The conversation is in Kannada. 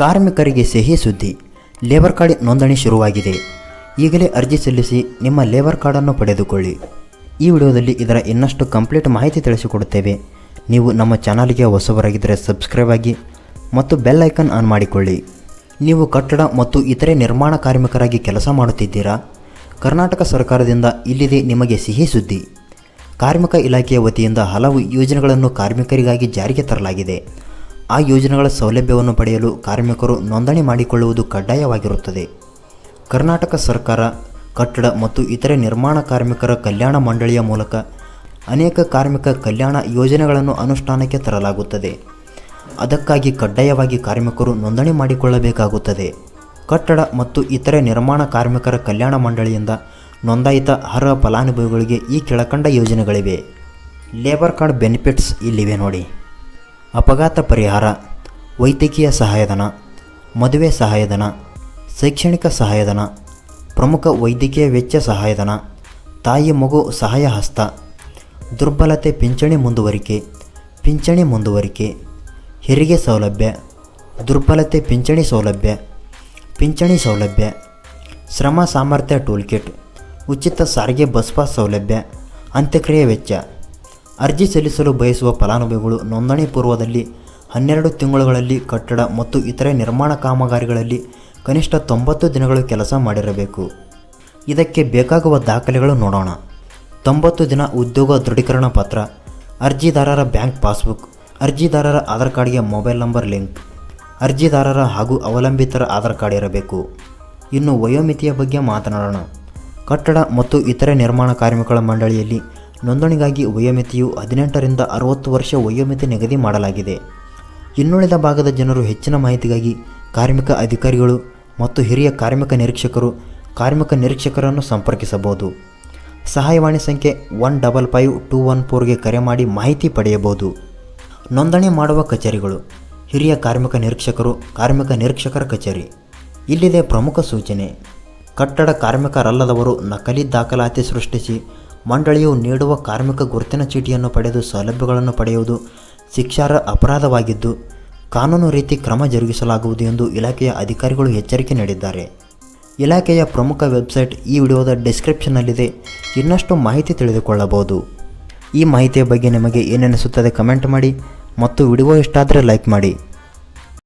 ಕಾರ್ಮಿಕರಿಗೆ ಸಿಹಿ ಸುದ್ದಿ. ಲೇಬರ್ ಕಾರ್ಡ್ ನೋಂದಣಿ ಶುರುವಾಗಿದೆ. ಈಗಲೇ ಅರ್ಜಿ ಸಲ್ಲಿಸಿ ನಿಮ್ಮ ಲೇಬರ್ ಕಾರ್ಡನ್ನು ಪಡೆದುಕೊಳ್ಳಿ. ಈ ವಿಡಿಯೋದಲ್ಲಿ ಇದರ ಇನ್ನಷ್ಟು ಕಂಪ್ಲೀಟ್ ಮಾಹಿತಿ ತಿಳಿಸಿಕೊಡುತ್ತೇವೆ. ನೀವು ನಮ್ಮ ಚಾನಲ್ಗೆ ಹೊಸಬರಾಗಿದ್ದರೆ ಸಬ್ಸ್ಕ್ರೈಬ್ ಆಗಿ ಮತ್ತು ಬೆಲ್ ಐಕನ್ ಆನ್ ಮಾಡಿಕೊಳ್ಳಿ. ನೀವು ಕಟ್ಟಡ ಮತ್ತು ಇತರೆ ನಿರ್ಮಾಣ ಕಾರ್ಮಿಕರಾಗಿ ಕೆಲಸ ಮಾಡುತ್ತಿದ್ದೀರಾ? ಕರ್ನಾಟಕ ಸರ್ಕಾರದಿಂದ ಇಲ್ಲಿದೆ ನಿಮಗೆ ಸಿಹಿ ಸುದ್ದಿ. ಕಾರ್ಮಿಕ ಇಲಾಖೆಯ ವತಿಯಿಂದ ಹಲವು ಯೋಜನೆಗಳನ್ನು ಕಾರ್ಮಿಕರಿಗಾಗಿ ಜಾರಿಗೆ ತರಲಾಗಿದೆ. ಆ ಯೋಜನೆಗಳ ಸೌಲಭ್ಯವನ್ನು ಪಡೆಯಲು ಕಾರ್ಮಿಕರು ನೋಂದಣಿ ಮಾಡಿಕೊಳ್ಳುವುದು ಕಡ್ಡಾಯವಾಗಿರುತ್ತದೆ. ಕರ್ನಾಟಕ ಸರ್ಕಾರ, ಕಟ್ಟಡ ಮತ್ತು ಇತರೆ ನಿರ್ಮಾಣ ಕಾರ್ಮಿಕರ ಕಲ್ಯಾಣ ಮಂಡಳಿಯ ಮೂಲಕ ಅನೇಕ ಕಾರ್ಮಿಕ ಕಲ್ಯಾಣ ಯೋಜನೆಗಳನ್ನು ಅನುಷ್ಠಾನಕ್ಕೆ ತರಲಾಗುತ್ತದೆ. ಅದಕ್ಕಾಗಿ ಕಡ್ಡಾಯವಾಗಿ ಕಾರ್ಮಿಕರು ನೋಂದಣಿ ಮಾಡಿಕೊಳ್ಳಬೇಕಾಗುತ್ತದೆ. ಕಟ್ಟಡ ಮತ್ತು ಇತರೆ ನಿರ್ಮಾಣ ಕಾರ್ಮಿಕರ ಕಲ್ಯಾಣ ಮಂಡಳಿಯಿಂದ ನೋಂದಾಯಿತ ಅರ್ಹ ಫಲಾನುಭವಿಗಳಿಗೆ ಈ ಕೆಳಕಂಡ ಯೋಜನೆಗಳಿವೆ. ಲೇಬರ್ ಕಾರ್ಡ್ ಬೆನಿಫಿಟ್ಸ್ ಇಲ್ಲಿವೆ ನೋಡಿ. ಅಪಘಾತ ಪರಿಹಾರ, ವೈದ್ಯಕೀಯ ಸಹಾಯಧನ, ಮದುವೆ ಸಹಾಯಧನ, ಶೈಕ್ಷಣಿಕ ಸಹಾಯಧನ, ಪ್ರಮುಖ ವೈದ್ಯಕೀಯ ವೆಚ್ಚ ಸಹಾಯಧನ, ತಾಯಿ ಮಗು ಸಹಾಯ ಹಸ್ತ, ದುರ್ಬಲತೆ ಪಿಂಚಣಿ ಮುಂದುವರಿಕೆ ಪಿಂಚಣಿ ಮುಂದುವರಿಕೆ, ಹೆರಿಗೆ ಸೌಲಭ್ಯ, ದುರ್ಬಲತೆ ಪಿಂಚಣಿ ಸೌಲಭ್ಯ ಪಿಂಚಣಿ ಸೌಲಭ್ಯ, ಶ್ರಮ ಸಾಮರ್ಥ್ಯ ಟೂಲ್ಕಿಟ್, ಉಚಿತ ಸಾರಿಗೆ ಬಸ್ ಪಾಸ್ ಸೌಲಭ್ಯ, ಅಂತ್ಯಕ್ರಿಯೆ ವೆಚ್ಚ. ಅರ್ಜಿ ಸಲ್ಲಿಸಲು ಬಯಸುವ ಫಲಾನುಭವಿಗಳು ನೋಂದಣಿ ಪೂರ್ವದಲ್ಲಿ ಹನ್ನೆರಡು ತಿಂಗಳುಗಳಲ್ಲಿ ಕಟ್ಟಡ ಮತ್ತು ಇತರೆ ನಿರ್ಮಾಣ ಕಾಮಗಾರಿಗಳಲ್ಲಿ ಕನಿಷ್ಠ ತೊಂಬತ್ತು ದಿನಗಳು ಕೆಲಸ ಮಾಡಿರಬೇಕು. ಇದಕ್ಕೆ ಬೇಕಾಗುವ ದಾಖಲೆಗಳು ನೋಡೋಣ. ತೊಂಬತ್ತು ದಿನ ಉದ್ಯೋಗ ದೃಢೀಕರಣ ಪತ್ರ, ಅರ್ಜಿದಾರರ ಬ್ಯಾಂಕ್ ಪಾಸ್ಬುಕ್, ಅರ್ಜಿದಾರರ ಆಧಾರ್ ಕಾರ್ಡ್ಗೆ ಮೊಬೈಲ್ ನಂಬರ್ ಲಿಂಕ್, ಅರ್ಜಿದಾರರ ಹಾಗೂ ಅವಲಂಬಿತರ ಆಧಾರ್ ಕಾರ್ಡ್ ಇರಬೇಕು. ಇನ್ನು ವಯೋಮಿತಿಯ ಬಗ್ಗೆ ಮಾತನಾಡೋಣ. ಕಟ್ಟಡ ಮತ್ತು ಇತರೆ ನಿರ್ಮಾಣ ಕಾರ್ಮಿಕರ ಮಂಡಳಿಯಲ್ಲಿ ನೋಂದಣಿಗಾಗಿ ವಯೋಮಿತಿಯು ಹದಿನೆಂಟರಿಂದ ಅರವತ್ತು ವರ್ಷ ವಯೋಮಿತಿ ನಿಗದಿ ಮಾಡಲಾಗಿದೆ. ಇನ್ನುಳಿದ ಭಾಗದ ಜನರು ಹೆಚ್ಚಿನ ಮಾಹಿತಿಗಾಗಿ ಕಾರ್ಮಿಕ ಅಧಿಕಾರಿಗಳು ಮತ್ತು ಹಿರಿಯ ಕಾರ್ಮಿಕ ನಿರೀಕ್ಷಕರು ಕಾರ್ಮಿಕ ನಿರೀಕ್ಷಕರನ್ನು ಸಂಪರ್ಕಿಸಬಹುದು. ಸಹಾಯವಾಣಿ ಸಂಖ್ಯೆ one double five two one ಫೋರ್ಗೆ ಕರೆ ಮಾಡಿ ಮಾಹಿತಿ ಪಡೆಯಬಹುದು. ನೋಂದಣಿ ಮಾಡುವ ಕಚೇರಿಗಳು, ಹಿರಿಯ ಕಾರ್ಮಿಕ ನಿರೀಕ್ಷಕರು, ಕಾರ್ಮಿಕ ನಿರೀಕ್ಷಕರ ಕಚೇರಿ. ಇಲ್ಲಿದೆ ಪ್ರಮುಖ ಸೂಚನೆ. ಕಟ್ಟಡ ಕಾರ್ಮಿಕರಲ್ಲದವರು ನಕಲಿ ದಾಖಲಾತಿ ಸೃಷ್ಟಿಸಿ ಮಂಡಳಿಯು ನೀಡುವ ಕಾರ್ಮಿಕ ಗುರುತಿನ ಚೀಟಿಯನ್ನು ಪಡೆದು ಸೌಲಭ್ಯಗಳನ್ನು ಪಡೆಯುವುದು ಶಿಕ್ಷಾರ್ಹ ಅಪರಾಧವಾಗಿದ್ದು, ಕಾನೂನು ರೀತಿ ಕ್ರಮ ಜರುಗಿಸಲಾಗುವುದು ಎಂದು ಇಲಾಖೆಯ ಅಧಿಕಾರಿಗಳು ಎಚ್ಚರಿಕೆ ನೀಡಿದ್ದಾರೆ. ಇಲಾಖೆಯ ಪ್ರಮುಖ ವೆಬ್ಸೈಟ್ ಈ ವಿಡಿಯೋದ ಡಿಸ್ಕ್ರಿಪ್ಷನ್ನಲ್ಲಿದೆ. ಇನ್ನಷ್ಟು ಮಾಹಿತಿ ತಿಳಿದುಕೊಳ್ಳಬಹುದು. ಈ ಮಾಹಿತಿಯ ಬಗ್ಗೆ ನಿಮಗೆ ಏನೆನಿಸುತ್ತದೆ ಕಮೆಂಟ್ ಮಾಡಿ ಮತ್ತು ವಿಡಿಯೋ ಇಷ್ಟ ಆದರೆ ಲೈಕ್ ಮಾಡಿ.